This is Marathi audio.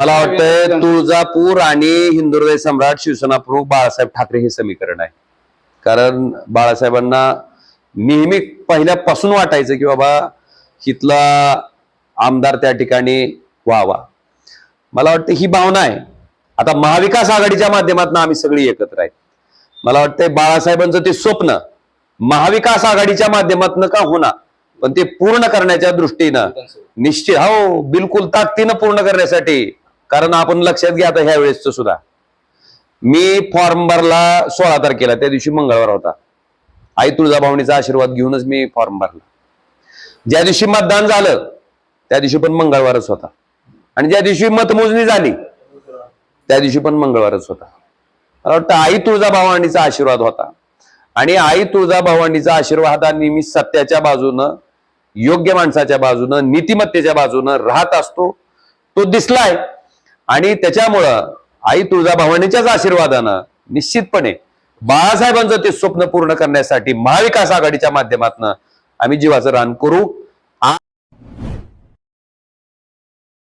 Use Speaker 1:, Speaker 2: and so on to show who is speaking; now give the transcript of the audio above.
Speaker 1: मला वाटतंय तुळजापूर आणि हिंदुहृदय सम्राट शिवसेना प्रमुख बाळासाहेब ठाकरे हे समीकरण आहे. कारण बाळासाहेबांना नेहमी पहिल्यापासून वाटायचं की बाबा इथला आमदार त्या ठिकाणी व्हावा. मला वाटतं ही भावना आहे. आता महाविकास आघाडीच्या माध्यमातून आम्ही सगळी एकत्र आहे. मला वाटतंय बाळासाहेबांचं ते स्वप्न महाविकास आघाडीच्या माध्यमातून का होणार पण ते पूर्ण करण्याच्या दृष्टीनं निश्चित हो बिलकुल ताकदीनं पूर्ण करण्यासाठी कारण आपण लक्षात घ्या आता ह्या वेळेसचं सुद्धा. मी फॉर्म भरला सोळा तारखेला त्या दिवशी मंगळवार होता. आई तुळजाभवानीचा आशीर्वाद घेऊनच मी फॉर्म भरला. ज्या दिवशी मतदान झालं त्या दिवशी पण मंगळवारच होता. आणि ज्या दिवशी मतमोजणी झाली त्या दिवशी पण मंगळवारच होता. मला वाटतं आई तुळजाभवानीचा आशीर्वाद होता. आणि आई तुळजाभवानीचा आशीर्वाद हा नेहमी सत्याच्या बाजूनं योग्य माणसाच्या बाजूनं नीतिमत्तेच्या बाजूनं राहत असतो. तो दिसलाय. आणि त्याच्यामुळं आई तुळजाभवानीच्याच आशीर्वादानं निश्चितपणे बाळासाहेबांचं ते स्वप्न पूर्ण करण्यासाठी महाविकास आघाडीच्या माध्यमातून आम्ही जीवाचं रान करू.